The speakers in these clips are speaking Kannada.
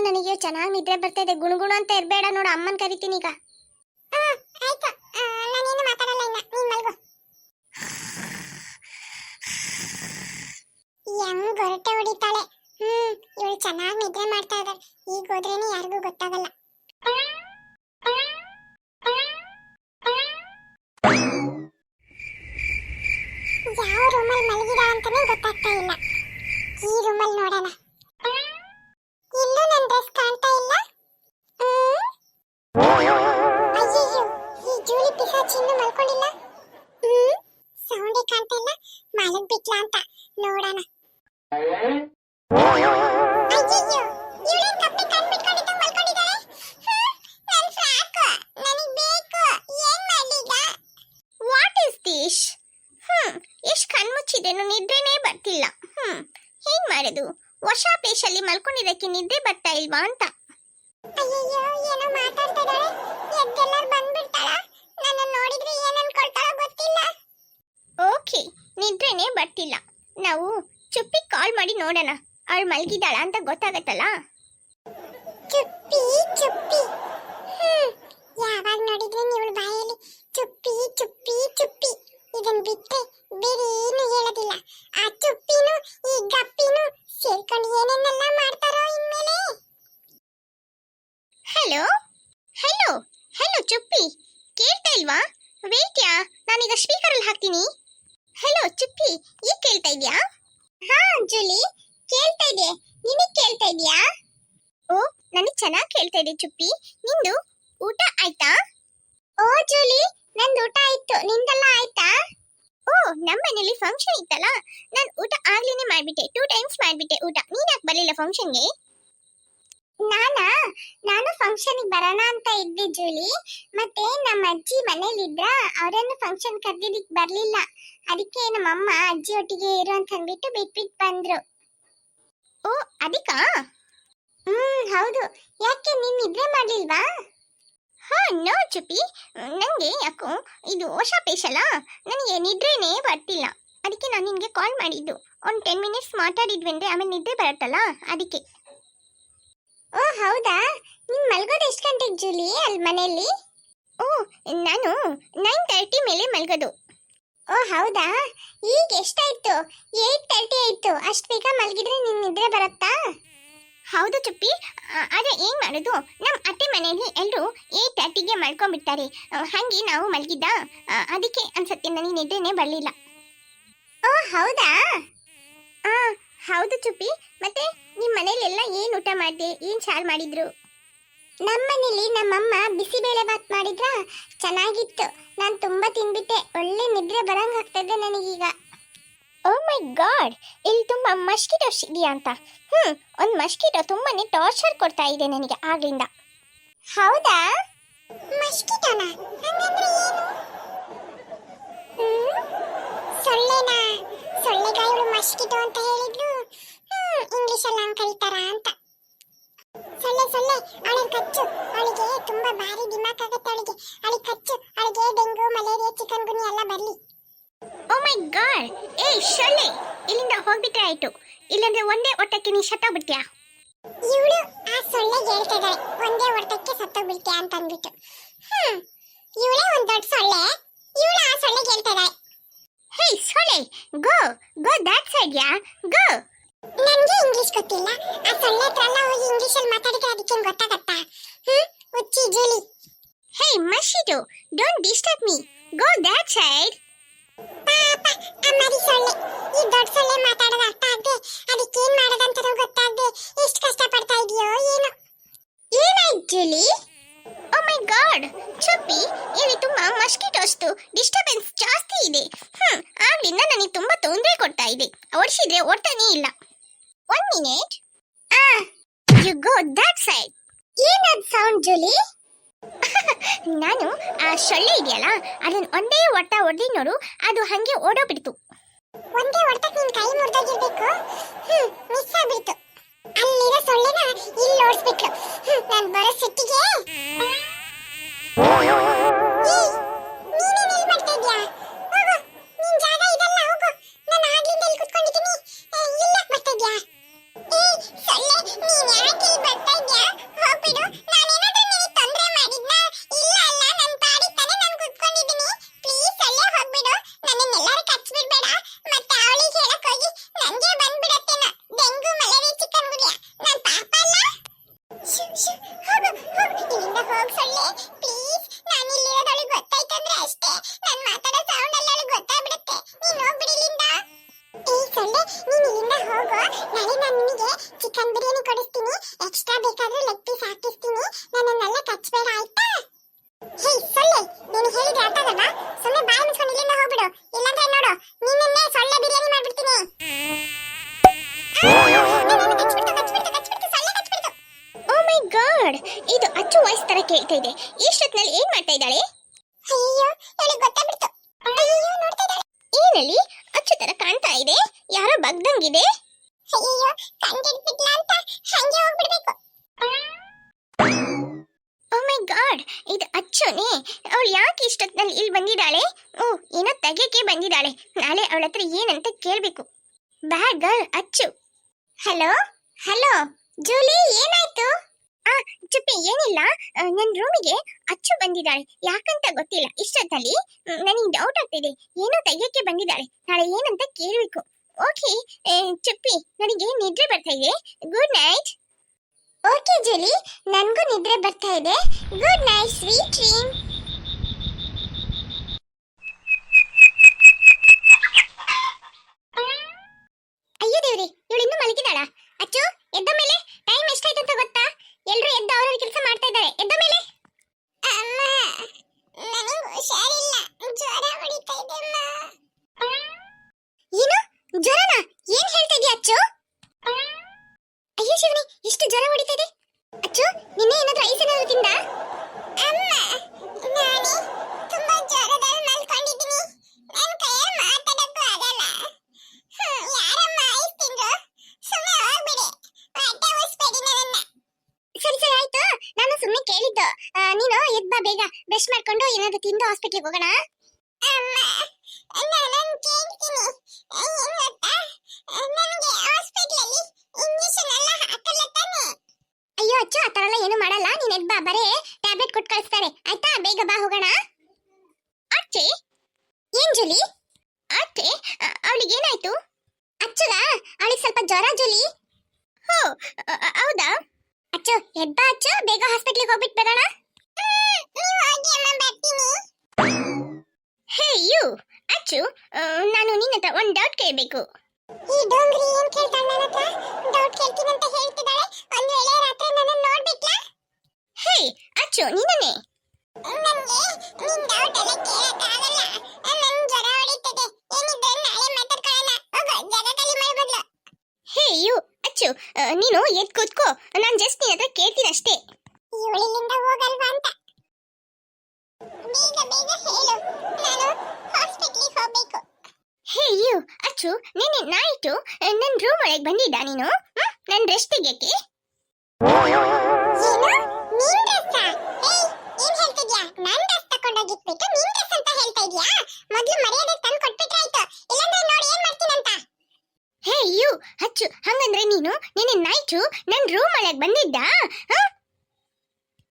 ನನಗೆ ಚೆನ್ನಾಗಿ ನಿದ್ರೆ ಬರ್ತಾ ಇದೆ. ಗುಣಗುಣ ಅಂತ ಇರಬೇಡ ನೋಡು, ಅಮ್ಮನ್ ಕರಿತೀನಿ ಈಗ. ಹೆಂಗ್ ಗೊರಟೆ ಹೊಡಿತಾಳೆ. ಹ್ಮ್, ಇವಳು ಚೆನ್ನಾಗಿ ನಿದ್ರೆ ಮಾಡ್ತಾ ಇದ್ದಾಳೆ ಈಗ ಹೋದ್ರೇನೆ ಯಾರಿಗೂ ಗೊತ್ತಾಗಲ್ಲ. ಬರ್ತಿಲ್ಲ ಹ್ಮ್ ಹೇಗ್ ಮಾಡೋದು? ವರ್ಷ ಪೇಶಲ್ಲಿ ಮಲ್ಕೊಂಡಿದ್ದಕ್ಕೆ ನಿದ್ದೆ ಬರ್ತಾ ಇಲ್ವಾ ಅಂತ. ಅಯ್ಯಯ್ಯೋ ಏನೋ ಮಾತಾಡ್ತಿದ್ದಾರೆ ಎದ್ದೆಲ್ಲರೂ ಬಂದ್ಬಿಡ್ತಾಳ ನನ್ನ ನೋಡಿದ್ರೆ ಏನ್ ಅನ್ಕೊಳ್ತಾಳ ಗೊತ್ತಿಲ್ಲ. ಓಕೆ ನಿದ್ರೆನೇ ಬರ್ತಿಲ್ಲ. ನಾವು ಚುಪ್ಪಿ ಕಾಲ್ ಮಾಡಿ ನೋಡೋಣ. ಅವಳು ಮಲಗಿದಾಳ ಅಂತ ಗೊತ್ತಾಗತ್ತಲ್ಲ? ಚುಪ್ಪಿ ಚುಪ್ಪಿ. ಹ್ಮ್ ಯಾವಾಗ ನೋಡಿದ್ರೆ ನೀವು ಬಾಯಲ್ಲಿ ಚುಪ್ಪಿ ಚುಪ್ಪಿ ಚುಪ್ಪಿ. ಇದನ್ ಬಿಟ್ಟೆ ಬೇರೆ ಏನು ಹೇಳೋದಿಲ್ಲ. ಆ ಚುಪ್ಪಿನೂ, ಈ ಗಪ್ಪಿನೂ ಸೇರ್ಕೊಂಡು ಏನೇನೆಲ್ಲ ಮಾಡ್ತಾರೋ ಇನ್ಮೇಲೆ? ಹಲೋ? ಹಲೋ? ಹಲೋ ಚುಪ್ಪಿ, ಕೇಳ್ತಾ ಇಲ್ವಾ? ವೇಟ್ ನಾನೀಗ ಸ್ಪೀಕರಲ್ಲಿ ಹಾಕ್ತೀನಿ. ಹಲೋ ಚುಪ್ಪಿ, ಈಗ ಕೇಳ್ತಾ ಇದ್ಯಾ? ಹಾ ಜೂಲಿ ಕೇಳ್ತಾ ಇದೆ ನಿನಗ್ ಕೇಳ್ತಾ ಇದೆಯಾ? ಓ, ನನಗೆ ಚೆನ್ನಾಗಿ ಕೇಳ್ತಾ ಇದೆ ಚುಪ್ಪಿ. ನಿಂದು ಊಟ ಆಯ್ತಾ? ಓ ಜೂಲಿ ನಂದು ಊಟ ಆಯ್ತು. ನಿಂದೆಲ್ಲ ನಮ್ಮ ಮನೆಯಲ್ಲಿ ಫಂಕ್ಷನ್ ಇತ್ತಲ್ಲ? ನಾನು ಊಟ ಆಗ್ಲೇನೆ ಮಾಡ್ಬಿಟ್ಟೆ. ಟೂ ಟೈಮ್ಸ್ ಮಾಡ್ಬಿಟ್ಟೆ ಊಟ. ನೀನ್ ಯಾಕೆ ಬರಲಿಲ್ಲ ಫಂಕ್ಷನ್ಗೆ ನಾನಾ? ನಾನು ಫಂಕ್ಷನ್ಗೆ ಬರೋಣ ಅಂತ ಇದ್ದೆ ಜೂಲಿ. ಮತ್ತೆ ನಮ್ಮ ಅಜ್ಜಿ ಮನೇಲಿದ್ರ? ಅವರನ್ನು ಫಂಕ್ಷನ್ ಕರೆದಿದ್ದಕ್ಕೆ ಬರಲಿಲ್ಲ. ಅದಕ್ಕೆ ನಮ್ಮಮ್ಮ ಅಜ್ಜಿ ಒಟ್ಟಿಗೆ ಇರು ಅಂತ ಅಂದ್ಬಿಟ್ಟು ಬಿಟ್ಬಿಟ್ಟು ಬಂದ್ರು. ಓ ಅದಕ್ಕಾ ಹ್ಮ್ ಹೌದು. ಯಾಕೆ ನೀನ್ ನಿದ್ರೆ ಮಾಡ್ಲಿಲ್ವಾ? ಹಾ, ನೋ ಚುಪ್ಪಿ. ನನಗೆ ಯಾಕೋ ಇದು ಹೊಸ ಪೇಶಲ್ಲ ನನಗೆ ನಿದ್ರೆನೇ ಬರ್ತಿಲ್ಲ. ಅದಕ್ಕೆ ನಾನು ನಿನಗೆ ಕಾಲ್ ಮಾಡಿದ್ದು. ಒಂದು ಟೆನ್ ಮಿನಿಟ್ಸ್ ಮಾತಾಡಿದ್ವಿ ಅಂದರೆ ಆಮೇಲೆ ನಿದ್ದೆ ಬರುತ್ತಲ್ಲ? ಅದಕ್ಕೆ. ಓ, ಹೌದಾ? ನೀನು ಮಲಗೋದು ಎಷ್ಟು ಗಂಟೆಗೆ ಜೂಲಿ ಅಲ್ಲಿ ಮನೆಯಲ್ಲಿ ಓ, ನಾನು ನೈನ್ ತರ್ಟಿ ಮೇಲೆ ಮಲ್ಗೋದು. ಓ, ಹೌದಾ? ಈಗ ಎಷ್ಟಾಯಿತು? ಏಯ್ಟ್ ತರ್ಟಿ ಆಯಿತು. ಅಷ್ಟು ಬೇಗ ಮಲಗಿದ್ರೆ ನಿನ್ನ ನಿದ್ರೆ ಬರುತ್ತಾ? ಹೌದು ಚುಪ್ಪಿ. ಅದೇ ಏನ್ ಮಾಡೋದು? ನಮ್ಮ ಅತ್ತೆ ಮನೆಯಲ್ಲಿ ಎಲ್ಲರೂ ಏ ತರ್ಟಿಗೆ ಮಲ್ಕೊಂಡ್ಬಿಡ್ತಾರೆ. ಹಾಗೆ ನಾವು ಮಲಗಿದ್ದ? ಅದಕ್ಕೆ ಅನ್ಸತ್ತೆ ನನಗೆ ನಿದ್ರೆನೇ ಬರಲಿಲ್ಲ. ಓ, ಹೌದಾ? ಆ, ಹೌದು ಚುಪ್ಪಿ. ಮತ್ತೆ ನಿಮ್ಮ ಮನೇಲೆಲ್ಲ ಏನು ಊಟ ಮಾಡಿದೆ? ಏನು ಚಾರ್ ಮಾಡಿದ್ರು? ನಮ್ಮ ಮನೇಲಿ ನಮ್ಮಮ್ಮ ಬಿಸಿಬೇಳೆ ಬಾತ್ ಮಾಡಿದ್ರ? ಚೆನ್ನಾಗಿತ್ತು. ನಾನು ತುಂಬಾ ತಿನ್ಬಿಟ್ಟೆ ಒಳ್ಳೆ ನಿದ್ರೆ ಬರಂಗೆ ಆಗ್ತದೆ ನನಗೀಗ. ಓ ಮೈ ಗಾಡ್ ಇಲ್ಲಿ ತುಂಬ ಮಸ್ಕಿಟೋಸ್ ಇದೆಯಾ ಅಂತ. ಹ್ಞೂ ಒಂದು ಮಸ್ಕಿಟೋ ತುಂಬಾನೇ ಟಾರ್ಚರ್ ಕೊಡ್ತಾ ಇದೆ ನನಗೆ ಆಗ್ಲಿಂದ. ಹೌದಾ? ಮಸ್ಕಿಟೋನ ಹಂಗಂದ್ರೆ ಏನು? ಸೊಳ್ಳೆನಾ? ಸೊಳ್ಳೆಗಾಯಗಳು ಮಸ್ಕಿಟೋ ಅಂತ ಹೇಳಿದ್ರು ಇಂಗ್ಲಿಷ್ ಅಲ್ಲಿ ಹಂಗ್ ಕರೀತಾರ ಅಂತ. ಸೊಳ್ಳೆ ಸೊಳ್ಳೆ, ಅವಳಿಗೆ ಕಚ್ಚು. ಅವಳಿಗೆ ತುಂಬಾ ಭಾರಿ ದಿಮಾಕ್ ಆಗತ್ತೆ ಅವಳಿಗೆ. ಅವಳಿಗೆ ಕಚ್ಚು. ಅವಳಿಗೆ ಡೆಂಗು, ಮಲೇರಿಯಾ ಚಿಕನ್ ಗುನಿ ಎಲ್ಲ ಬರ್ಲಿ. ಓ ಮೈ ಗಾಡ್ ಏ ಶೊಳ್ಳೆ ಇಲ್ಲಿಂದ ಹೋಗ್ಬಿಟ್ರೆ ಆಯ್ತು. ಇಲ್ಲಂದ್ರೆ ಒಂದೇ ಒಟ್ಟಕ್ಕೆ ನೀ ಶತಾಗ್ಬಿಡ್ತೀಯಾ ಇವಳು ಆ ಸೊಳ್ಳೆ ಹೇಳ್ತಾ ಇದ್ದಾಳೆ ಒಂದೇ ಹೊಡೆತಕ್ಕೆ ಸತ್ತೋಗ್ಬಿಡ್ತೀಯ ಅಂತ ಅಂದ್ಬಿಟ್ಟು. ಹ್ಮ್. ಇವಳೇ ಒಂದ್ ದೊಡ್ಡ ಸೊಳ್ಳೆ. ಇವಳು ಆ ಸೊಳ್ಳೆ ಹೇಳ್ತಾ ಇದ್ದಾಳೆ ಹೇ ಸೊಳ್ಳೆ. ಗೋ ಗೋ ದಟ್ ಸೈಡ್ ಯಾ? ಗೋ ನನಗೆ ಇಂಗ್ಲಿಷ್ ಗೊತ್ತಿಲ್ಲ. ಆ ಸೊಳ್ಳೆ ಹತ್ರ ಎಲ್ಲ ಹೋಗಿ ಇಂಗ್ಲಿಷ್ ಅಲ್ಲಿ ಮಾತಾಡಿದ್ರೆ ಅದಕ್ಕೆ ಗೊತ್ತಾಗತ್ತಾ? ಹ್ಮ್? ಹುಚ್ಚಿ Julie. Hey mosquito don't disturb me go that side ಪಾಪ ಆ ಮರಿ ಸೊಳ್ಳೆ. ಈ ದೊಡ್ಡ ಸೊಳ್ಳೆ ಮಾತಾಡೋದು ಅರ್ಥ ಆಗದೆ ಅದಕ್ಕೆ ಏನ್ ಮಾಡೋದಂತನೂ ಗೊತ್ತಾಗದೆ ಎಷ್ಟು ಕಷ್ಟ ಪಡ್ತಾ ಇದೆಯೋ ಏನೋ. ಏನಾಯ್ತು ಜೂಲಿ ಓ ಮೈ ಗಾಡ್ ಚುಪ್ಪಿ ಇಲ್ಲಿ ತುಂಬಾ ಮಸ್ಕಿಟೋಸ್ತು ಡಿಸ್ಟರ್ಬೆನ್ಸ್ ಜಾಸ್ತಿ ಇದೆ. ಹ್ಮ್ ಆಗ್ಲಿಂದ ನನಗೆ ತುಂಬಾ ತೊಂದರೆ ಕೊಡ್ತಾ ಇದೆ. ಓಡಿಸಿದ್ರೆ ಓಡ್ತಾನೇ ಇಲ್ಲ. ಒನ್ ಮಿನಿಟ್ ಆ. ಯು ಗೋ ದಟ್ ಸೈಡ್ ಏನದ್ ಸೌಂಡ್ ಜೂಲಿ? ನಾನು, ಆ, ಸೊಳ್ಳೆ ಇದೆಯಲ್ಲ ಅದನ್ನ ಒಂದೇ ಒಟ್ಟ ಒಡ್ಲಿ ನೋಡು, ಅದು ಹಂಗೆ ಓಡೋಗ್ಬಿಡ್ತು. ಒಂದೇ ಒಟ್ಟಕ್ಕೆ ನಿನ್ ಕೈ ಮುರಿದೋಗಿರ್ಬೇಕು. ಹ್ಮ್ ಮಿಸ್ ಆಗ್ಬಿಡ್ತು. ಅಲ್ಲಿರೋ ಸೊಳ್ಳೆನ ಇಲ್ಲಿ ಓಡಿಸ್ಬಿಟ್ಲು. ನಾನು ಬರೋ ಸಿಟ್ಟಿಗೆ. ಸೊಳ್ಳೆ, ನೀನ್ ಯಾಕೆ ಬರ್ತಾ ಇದ್ಯಾ ಹೋಗ್ಬಿಡು ಗಾಡ್ ಇದು ಅಚ್ಚುನೇ. ಅವಳು ಯಾಕೆ ಇಷ್ಟೊತ್ತಿನಲ್ಲಿ ಇಲ್ಲಿ ಬಂದಿದ್ದಾಳೆ? ಓ ಏನೋ ತೆಗೆಯಕ್ಕೆ ಬಂದಿದ್ದಾಳೆ. ನಾಳೆ ಅವಳ ಹತ್ರ ಏನಂತ ಕೇಳಬೇಕು. Bad girl, Achchu. Hello? Hello? Julie, ಏನಾಯ್ತು? ಆ, ಚುಪ್ಪಿ, ಏನಿಲ್ಲ. ನನ್ನ ರೂಮಿಗೆ ಅಚ್ಚು ಬಂದಿದ್ದಾಳೆ. ಯಾಕಂತ ಗೊತ್ತಿಲ್ಲ. ಇಷ್ಟೊತ್ತಲ್ಲಿ ನನಗೆ ಡೌಟ್ ಆಗ್ತಿದೆ. ಏನೋ ತೆಗೆಯಕ್ಕೆ ಬಂದಿದ್ದಾಳೆ. ನಾಳೆ ಏನಂತ ಕೇಳಬೇಕು. ಓಕೆ ಚುಪ್ಪಿ, ನನಗೆ ನಿದ್ರೆ ಬರ್ತಾ ಇದೆ. ಗುಡ್ ನೈಟ್ ಜೂಲಿ ನನಗೂ ನಿದ್ರೆ ಬರ್ತಾ ಇದೆ. ಗುಡ್ ನೈಟ್ ಸ್ವೀಟ್ ಡ್ರೀಮ್ ಅಯ್ಯೋ ದೇವ್ರಿ ಇವಳು ಇನ್ನೂ ಮಲಗಿದಾಳ ಅಚ್ಚು ಎದ್ದ ಮೇಲೆ ಟೈಮ್ ಎಷ್ಟಾಯ್ತು ಅಂತ ಗೊತ್ತಾ ಎಲ್ರು ಎದ್ದ ಅವ್ರವ್ರ ಕೆಲಸ ಮಾಡ್ತಾ ಇದ್ದಾರೆ ಎದ್ದ ಮೇಲೆ ಅಮ್ಮ ನನಗೆ ಹುಷಾರಿಲ್ಲ ಜ್ವರ ಹೊಡಿತಾ ಇದೆ ಅಮ್ಮ ಏನು ಜ್ವರನ ಏನ್ ಹೇಳ್ತಾ ಇದೀಯ ಅಚ್ಚು ಅಯ್ಯೋ ಶಿವನಿ ಇಷ್ಟು ಜ್ವರ ಹೊಡಿತಾ ಇದೆ ಅಚ್ಚು ನಿನ್ನೆ ಏನಾದ್ರೂ ಐಸ್ ಏನಾದ್ರೂ ತಿಂದ ಅಮ್ಮ ನಾನು ತುಂಬಾ ಜ್ವರದಲ್ಲಿ ಮಲ್ಕೊಂಡಿದ್ದೀನಿ ನನ್ನ ಕೈಯಲ್ಲಿ ಮಾತಾಡಕ್ಕೂ ಆಗಲ್ಲ ಹ್ಮ್, ಯಾರಮ್ಮ ಐಸ್ ತಿಂದ್ರು ಸುಮ್ಮನೆ ಹೋಗ್ಬಿಡಿ ಹೊಟ್ಟೆ ಉಸ್ಬೇಡಿ ನನ್ನನ್ನ ಸರಿ ಸರಿ ಆಯ್ತು ನಾನು ಸುಮ್ಮನೆ ಕೇಳಿದ್ದು ಆ, ನೀನು ಎದ್ ಬಾ ಬೇಗ ಬ್ರಷ್ ಮಾಡ್ಕೊಂಡು ಏನಾದ್ರೂ ತಿಂದು ಹಾಸ್ಪಿಟ್ಲಿಗೆ ಹೋಗೋಣ ಅಮ್ಮ ನಾನು ಕೇಳ್ತೀನಿ ಏನ್ ಗೊತ್ತಾ ನನಗೆ ಹಾಸ್ಪಿಟ್ಲಲ್ಲಿ ಇಂಜೆಕ್ಷನ್ ಎಲ್ಲ ಹಾಕಲ್ಲ ತಾನೆ ಅಯ್ಯೋ ಅಚ್ಚು ಆ ಥರ ಎಲ್ಲ ಏನು ಮಾಡಲ್ಲ ನೀನ್ ಎದ್ ಬಾ ಬರೇ. ಟ್ಯಾಬ್ಲೆಟ್ ಕೊಟ್ಟು ಕಳಿಸ್ತಾರೆ. ಆಯ್ತಾ? ಬೇಗ ಬಾ ಹೋಗೋಣ. ಅಚ್ಚೆ ಏನ್ ಜುಲಿ? ಅತ್ತೆ ಅವಳಿಗೆ ಏನಾಯ್ತು? ಅಚ್ಚುಗ ಅವಳಿಗೆ ಸ್ವಲ್ಪ ಜ್ವರ ಜುಲಿ. ಹೋ ಹೌದಾ? ಅಚ್ಚು ಎದ್ ಬಾ ಅಚ್ಚು. ಬೇಗ ಹಾಸ್ಪಿಟ್ಲಿಗೆ ಹೋಗ್ಬಿಟ್ಟು ಬರೋಣ. ಹೇ ಯು ಅಚ್ಚು ನಾನು ನಿನ್ನ ಹತ್ರ ಒಂದು ಡೌಟ್ ಕೇಳಬೇಕು. ಈ ಡೋಂಗ್ರಿ ಏನ್ ಕೇಳ್ತಾಳೆ ನನ್ನ ಹತ್ರ? ಡೌಟ್ ಕೇಳ್ತೀನಿ ಅಂತ ಹೇಳ್ತಿದ್ದಾಳೆ. ಒಂದು ವೇಳೆ ರಾತ್ರಿ ನನ್ನ ನೋಡ್ಬಿಟ್ಲಾ? ಹೇ ಅಚ್ಚು ನಿನ್ನನೆ ನನ್ಗೆ ನಿನ್ ಡೌಟ್ ಎಲ್ಲ ಕೇಳಕ್ಕಾಗಲ್ಲ. ನನ್ ಜ್ವರ ಹೊಡಿತದೆ. ಏನಿದ್ರು ನಾಳೆ ಮಾತಾಡ್ಕೊಳ್ಳೋಣ. ಹೋಗು ಜಾಗ ಖಾಲಿ ಮಾಡ್ಬದ್ಲು ಹೇ ಯು ಅಚ್ಚು ನೀನು ಎದ್ ಕೂತ್ಕೋ. ನಾನು ಜಸ್ಟ್ ನಿನ್ನ ಹತ್ರ ಕೇಳ್ತೀನಿ ಅಷ್ಟೇ ಇವಳಿಲ್ಲಿಂದ ಹೋಗಲ್ವಾ ಅಂತ. ಬೇಗ ಬೇಗ ಹೇಳು. ನಾನು ಹಾಸ್ಪಿಟ್ಲಿಗೆ ಹೋಗ್ಬೇಕು. ಹೇ ಯು ಅಚ್ಚು ನಿನ್ನೆ ನೈಟು ನನ್ನ ರೂಮ್ ಒಳಗೆ ಬಂದಿದ್ದ ನೀನು? ನನ್ನ ರೆಸ್ಟ್ ತೆಗೆಯಕ್ಕೆ ಏನು? ನಿನ್ ಡ್ರೆಸ್ ಏಯ್ ಏನ್ ಹೇಳ್ತಿದ್ಯಾ? ನನ್ ಡ್ರೆಸ್ ತಕೊಂಡೋಗಿಟ್ಬಿಟ್ಟು ನಿನ್ ಡ್ರೆಸ್ ಅಂತ ಹೇಳ್ತಾ ಇದ್ಯಾ? ಮೊದ್ಲು ಮರ್ಯಾದೆ ತಂದು ಕೊಟ್ಬಿಟ್ರೆ ಆಯ್ತು. ಇಲ್ಲಾಂದ್ರೆ ನೋಡಿ ಏನ್ ಮಾಡ್ತೀನಂತ ಹೇ ಯು ಹಚ್ಚು. ಹಂಗಂದ್ರೆ ನೀನು ನಿನ್ನೆ ನೈಟು ನನ್ನ ರೂಮ್ ಒಳಗೆ ಬಂದಿದ್ದ? ಆ?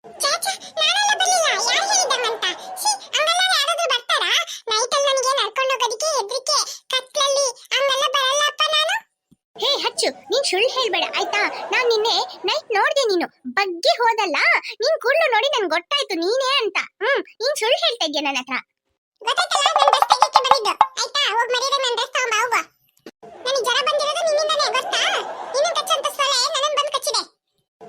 ಚಾಚಾ ನಾನೆಲ್ಲ ಬರ್ಲಿಲ್ಲ. ಯಾರು ಸಿ ಹಂಗೆಲ್ಲ ಯಾರಾದ್ರೂ ಬರ್ತಾರಾ? ನೈಟಲ್ಲಿ ನನಗೆ ನಡ್ಕೊಂಡು ಹೋಗೋದಕ್ಕೆ ಹೆದ್ರಿಕೆ ಕತ್ಲಲ್ಲಿ ಹಂಗೆಲ್ಲ ಬರಲ್ಲಪ್ಪ ನಾನು? ಹೇ ಹಚ್ಚು. ನೀನ್ ಸುಳ್ಳು ಹೇಳ್ಬೇಡ. ನೀನು ಬಗ್ಗೆ ಹೋದಲ್ಲ ನಿನ್ ಕುಳ್ಳು ನೋಡಿ ನನ್ಗೆ ಗೊತ್ತಾಯ್ತು ನೀನೇ ಅಂತ. ಹ್ಮ್ ನೀನ್ ಸುಳ್ಳು ಹೇಳ್ತಾ ಇದ್ಯಾ ನನ್ನ ಹತ್ರ?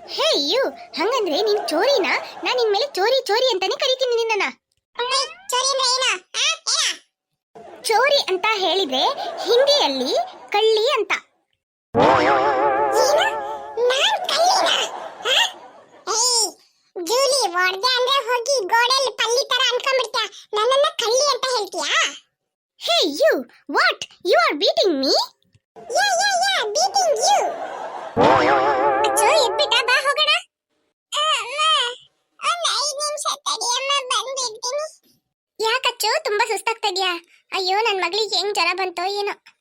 ಹೇ ಯು ಹಂಗಂದ್ರೆ ನೀನ್ ಚೋರಿನಾ ನಾನ್ ನಿನ್ ಮೇಲೆ ಚೋರಿ ಚೋರಿ ಅಂತಾನೆ ಕರಿತೀನಿ ನಿನ್ನನ್ನ. ಚೋರಿ ಅಂತ ಹೇಳಿದ್ರೆ ಹಿಂದಿಯಲ್ಲಿ ಕಳ್ಳಿ ಅಂತ ಏನು ನಾನ್ ಕಳ್ಳಿನ ಆ? ಏಯ್ ಜೂಲಿ, ಒಡ್ದೆ ಅಂದ್ರೆ ಹೋಗಿ ಗೋಡೆಯಲ್ಲಿ ಪಲ್ಲಿ ತರ ಅನ್ಕೊಂಡ್ಬಿಡ್ತೀಯ. ನನ್ನನ್ನ ಕಳ್ಳಿ ಅಂತ ಹೇಳ್ತೀಯಾ? Hey, you, what? You are beating me? Yeah yeah yeah, beating you. ಅಚ್ಚೋ ಎದ್ಬಿಟ್ಟ ಬಾ, ಹೋಗೋಣ. ಅಮ್ಮ, ಒಂದ್ ಐದು ನಿಮಿಷ ತುಂಬಾ ಸುಸ್ತಾಗ್ತಾ ಇದ್ಯಾ? ಅಯ್ಯೋ ನನ್ನ ಮಗಳಿಗೆ ಹೆಂಗ್ ಜ್ವರ ಬಂತೋ ಏನೋ.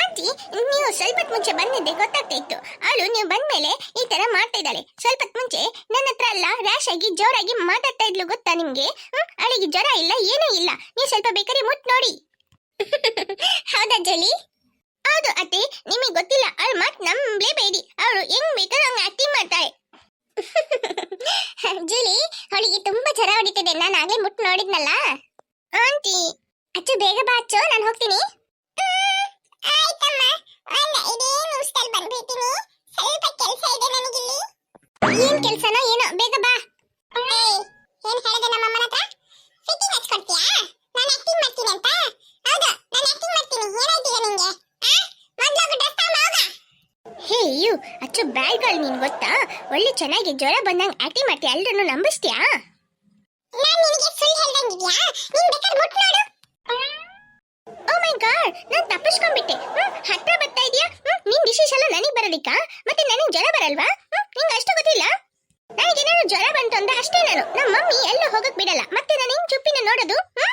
ಆಂಟಿ, ನೀವು ಸ್ವಲ್ಪ ಮುಂಚೆ ಬಂದಿದ್ದೆ ಗೊತ್ತಾಗ್ತಾ ಇತ್ತು ಅವಳು ನೀವು ಬಂದ್ಮೇಲೆ ಈ ತರ ಮಾಡ್ತಾ ಇದ್ದಾಳೆ ಸ್ವಲ್ಪ ಮುಂಚೆ ನನ್ನ ಹತ್ರ ಎಲ್ಲ ರ್ಯಾಶ್ ಆಗಿ, ಜೋರಾಗಿ ಮಾತಾಡ್ತಾ ಇದ್ಲು ಗೊತ್ತಾ ನಿಮ್ಗೆ? ಅವಳಿಗೆ ಜ್ವರ ಇಲ್ಲ, ಏನೂ ಇಲ್ಲ. ನೀವು ಸ್ವಲ್ಪ ಬೇಕಾದ್ರೆ ಮುಟ್ ನೋಡಿ. ಹೌದಾ ಜಲಿ? ಹೌದು ಅತ್ತೆ, ನಿಮಗೆ ಗೊತ್ತಿಲ್ಲ, ಅವಳು ಮಾತು ನಂಬಲೇಬೇಡಿ ಅವಳು ಹೆಂಗ್ ಬೇಕಾದ್ರೆ ಹಂಗೆ ಆಕ್ಟಿಂಗ್ ಮಾಡ್ತಾಳೆ. ಜಲಿ, ಅವಳಿಗೆ ತುಂಬಾ ಜ್ವರ ಹೊಡಿತಿದೆ. ನಾನು ಆಗ್ಲೇ ಮುಟ್ ನೋಡಿದ್ನಲ್ಲ? ಆಂಟಿ, ಅಚ್ಚು, ಬೇಗ ಬಾ, ಅಚ್ಚು, ನಾನು ಹೋಗ್ತೀನಿ. ಒಂದ್ ಐದೇ ನಿಮಿಷದಲ್ಲಿ ಬಂದ್ಬಿಡ್ತೀನಿ. ಸ್ವಲ್ಪ ಕೆಲಸ ಇದೆ ನನಗಿಲ್ಲಿ. ಏನ್ ಕೆಲಸನ ಏನೋ, ಬೇಗ ಬಾ. ಏನ್ ಹೇಳಿದೆ ನಮ್ಮ ಅಮ್ಮನ ಹತ್ರ? ಫಿಟ್ಟಿಂಗ್ ಹಚ್ಕೊಡ್ತೀಯಾ ನಾನು ಆಕ್ಟಿಂಗ್ ಮಾಡ್ತೀನಿ ಅಂತ? ಹೌದು, ನಾನು ಆಕ್ಟಿಂಗ್ ಮಾಡ್ತೀನಿ. ಏನಾಯ್ತೀಗ ನಿಂಗೆ? Hey, you, Achchu bad girl ನೀನ್ ಗೊತ್ತಾ? ಒಳ್ಳೆ ಚೆನ್ನಾಗಿ ಜ್ವರ ಬಂದಂಗ್ ಆಕ್ಟಿಂಗ್ ಮಾಡ್ತೀಯ ಎಲ್ಲರನ್ನು ನಂಬಿಸ್ತೀಯಾ? ನಾನು ನಿನಗೆ ಸುಳ್ಳು ಹೇಳ್ದಂಗಿದ್ಯಾ? ನೀನ್ ಬೇಕಾದ್ರೆ ಮುಟ್ ನೋಡು ಮೈ ಗಾಡ್ ನಾನ್ ತಪ್ಪಿಸ್ಕೊಂಡ್ಬಿಟ್ಟೆ. ಹತ್ರ ಬರ್ತಾ ಇದೀಯಾ? ನಿನ್ ಡಿಶೀಸ್ ಎಲ್ಲ ನನಗ್ ಬರೋದಿಕ್ಕ? ಮತ್ತೆ ನನಗ್ ಜ್ವರ ಬರಲ್ವಾ? ನಿಂಗೆ ಅಷ್ಟು ಗೊತ್ತಿಲ್ಲ? ನನಗೇನಾದ್ರು ಜ್ವರ ಬಂತು ಅಂದ್ರೆ ಅಷ್ಟೇ ನಾನು. ನಮ್ಮ ಮಮ್ಮಿ ಎಲ್ಲೂ ಹೋಗಕ್ ಬಿಡಲ್ಲ. ಮತ್ತೆ ನಾನು ಹಿಂಗ್ ಚುಪ್ಪಿನ ನೋಡೋದು? ಹಾ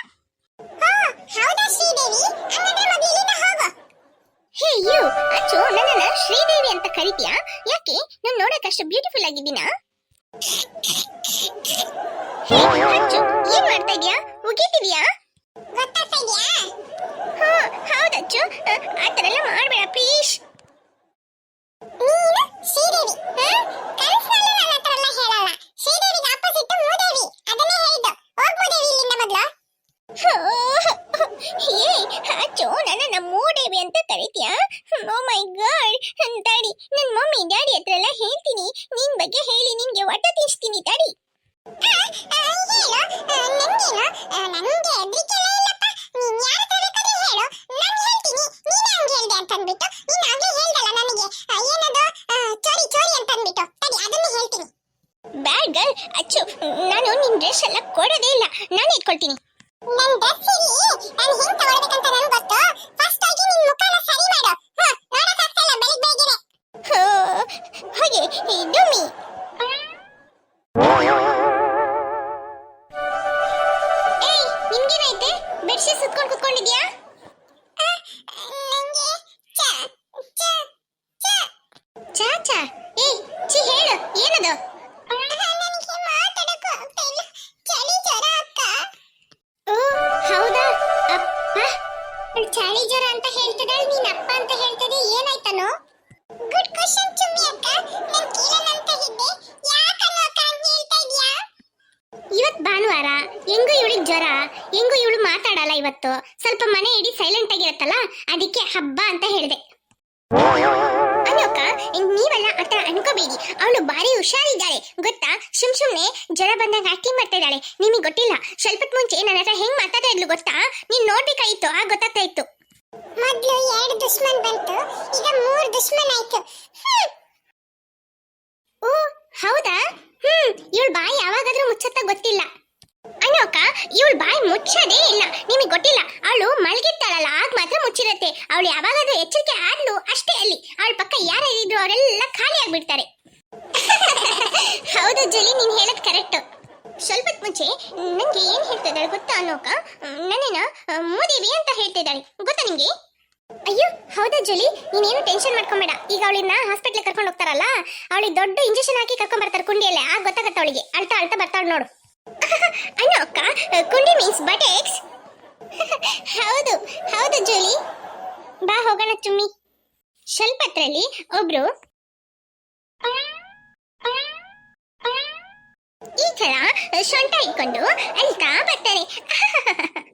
ಯು ಅಚ್ಚು, ನನ್ನನ್ನ ಶ್ರೀದೇವಿ ಅಂತ ಕರಿತೀಯಾ? ಯಾಕೆ? ನಾನು ನೋಡಕ್ ಅಷ್ಟು ಬ್ಯೂಟಿಫುಲ್ ಆಗಿದ್ದೀನಾ? ಅಚ್ಚು, ಏನ್ ಮಾಡ್ತಾ ಇದೀಯಾ? ಉಗಿತಿದ್ಯಾ ಹಾ ಆ ಥರ ಎಲ್ಲ ಮಾಡ್ಬೇಡ ಪ್ಲೀಸ್ ನೀನು ಶ್ರೀದೇವಿ. ಕನಸಿನಲ್ಲೂ ಹತ್ರ ಎಲ್ಲ ಹೇಳಲ್ಲ. ಶ್ರೀದೇವಿಗೆ ಮೂದೇವಿ. ಅದನ್ನೇ ಹೇಳಿದ್ದು. ಹೋಗ್ ಮೂದೇವಿ ಇಲ್ಲಿಂದ ಮೊದ್ಲು. ಏ ಅಚ್ಚು ನನ್ನ ಮೂದೇವಿ ಅಂತ ಕರಿತೀಯಾ? ಓ ಮೈ ಗಾಡ್ ಡ್ಯಾಡಿ ನನ್ನ ಮಮ್ಮಿ ಡ್ಯಾಡಿ ಹತ್ರ ಎಲ್ಲ ಹೇಳ್ತೀನಿ. ನಿನ್ ಬಗ್ಗೆ ಹೇಳಿ ನಿನ್ಗೆ ಒಟ್ಟ ತಿನ್ಸ್ತೀನಿ ಡ್ಯಾಡಿ. ಆ, ಹೆದರಿಕೆ ಆ, ಆ, ಇಲ್ಲಪ್ಪ. ನೀನ್ ಯಾರ ಹೇಳು? ನಾನು ಹೇಳ್ತೀನಿ. ನೀನು ಹಂಗೆ ಹೇಳ್ದೆ ಅಂತ ಅಂದ್ಬಿಟ್ಟು ನೀನು ಆಗ್ಲೇ ಹೇಳ್ದಲ್ಲ ನನಗೆ. ಏನದು? ಚೋರಿ ಚೋರಿ ಅಂತ ಅಂದ್ಬಿಟ್ಟು ತಡಿ ಅದನ್ನೇ ಹೇಳ್ತೀನಿ. ಬ್ಯಾಡ್ ಗರ್ಲ್, ಅಚ್ಚು. ನಾನು ನಿನ್ನ ಡ್ರೆಸ್ ಎಲ್ಲ ಕೊಡೋದೇ ಇಲ್ಲ. ನಾನು ಇಟ್ಕೊಳ್ತೀನಿ ಹೆಂಗೂ ಇವಳು ಮಾತಾಡಲ್ಲ ಇವತ್ತು. ಸ್ವಲ್ಪ ಮನೆ ಇಡಿ ಸೈಲೆಂಟ್ ಆಗಿರತ್ತಲ್ಲ ಅದಕ್ಕೆ ಹಬ್ಬ ಅಂತ ಹೇಳಿದೆ. ಅಲ್ಲೋಕ ನೀವೆಲ್ಲ ಆತ ಅನ್ಕೋಬೇಡಿ. ಅವಳು ಬಾರಿ ಹುಷಾರಿದ್ದಾಳೆ ಗೊತ್ತಾ? ಸುಮ್ ಸುಮ್ನೆ ಜ್ವರ ಬಂದಾಗ ಆಕ್ಟಿಂಗ್ ಮಾಡ್ತಾ ಇದ್ದಾಳೆ. ನಿಮಗೆ ಗೊತ್ತಿಲ್ಲ. ಸ್ವಲ್ಪ ಮುಂಚೆ ನನ್ನ ಹತ್ರ ಹೆಂಗ್ ಮಾತಾಡ್ತಾ ಇದ್ಲು ಗೊತ್ತಾ? ನೀನ್ ನೋಡ್ಬೇಕಾಯ್ತು ಆ ಗೊತ್ತಾಗ್ತಾ ಇತ್ತು. ಮೊದ್ಲು ಎರಡು ದುಶ್ಮನ್ ಬಂತು ಈಗ ಮೂರು ದುಶ್ಮನ್ ಆಯ್ತು. ಓ ಹೌದಾ? ಹ್ಮ್ ಇವಳ ಬಾಯಿ ಯಾವಾಗಾದ್ರೂ ಮುಚ್ಚತ್ತ ಗೊತ್ತಿಲ್ಲ. ಅಣ್ಣಕ್ಕ ಇವಳು ಬಾಯಿ ಮುಚ್ಚದೇ ಇಲ್ಲ. ನಿಮಗೆ ಗೊತ್ತಿಲ್ಲ, ಅವಳು ಮಲಗಿರ್ತಾಳಲ್ಲ, ಆಗ ಮಾತ್ರ ಮುಚ್ಚಿರುತ್ತೆ. ಅವಳು ಯಾವಾಗಾದ್ರೂ ಎಚ್ಚರಿಕೆ ಆದ್ಲು ಅಷ್ಟೇ ಅಲ್ಲಿ. ಅವಳ ಪಕ್ಕ ಯಾರು ಇದ್ರು ಅವರೆಲ್ಲ ಖಾಲಿ ಆಗ್ಬಿಡ್ತಾರೆ. ಹೌದು ಜಲಿ, ನೀನ್ ಹೇಳದ್ ಕರೆಕ್ಟ್. ಸ್ವಲ್ಪ ಮುಂಚೆ ನಂಗೆ ಏನ್ ಹೇಳ್ತಿದ್ದಾಳೆ ಗೊತ್ತಾ ಅನ್ನೋಕ ನನ್ನೇನ ಮೋದೇವಿ ಅಂತ ಹೇಳ್ತಿದ್ದಾಳೆ. ಗೊತ್ತಾ ನಿಂಗೆ? ಅಯ್ಯೋ, ಹೌದಾ ಜಲಿ, ನೀನೇನು ಟೆನ್ಷನ್ ಮಾಡ್ಕೊಂಬೇಡ. ಈಗ ಅವಳಿನ ಹಾಸ್ಪಿಟ್ಲ್ ಕರ್ಕೊಂಡು ಹೋಗ್ತಾರಲ್ಲ, ಅವಳಿಗೆ ದೊಡ್ಡ ಇಂಜೆಕ್ಷನ್ ಹಾಕಿ ಕರ್ಕೊಂಡ್ ಬರ್ತಾರೆ ಕುಂಡಿಯಲ್ಲೇ. ಆಗ ಗೊತ್ತಾಗತ್ತ ಅವಳಿಗೆ. ಅಳ್ತಾ ಅಳ್ತಾ ಬರ್ತಾಳೆ ನೋಡು. ಅಣ್ಣ ಅಕ್ಕ ಕುಂಡಿ ಮೀನ್ಸ್ ಬಟೆಕ್ಸ್ ಹೌದು ಹೌದು ಜೋಲಿ. ಬಾ ಹೋಗೋಣ ಚುಮ್ಮಿ. ಸ್ವಲ್ಪತ್ರಲ್ಲಿ ಒಬ್ರು ಈ ತರ ಸೊಂಟ ಇಟ್ಕೊಂಡು ಅಳ್ತಾ ಬರ್ತಾರೆ.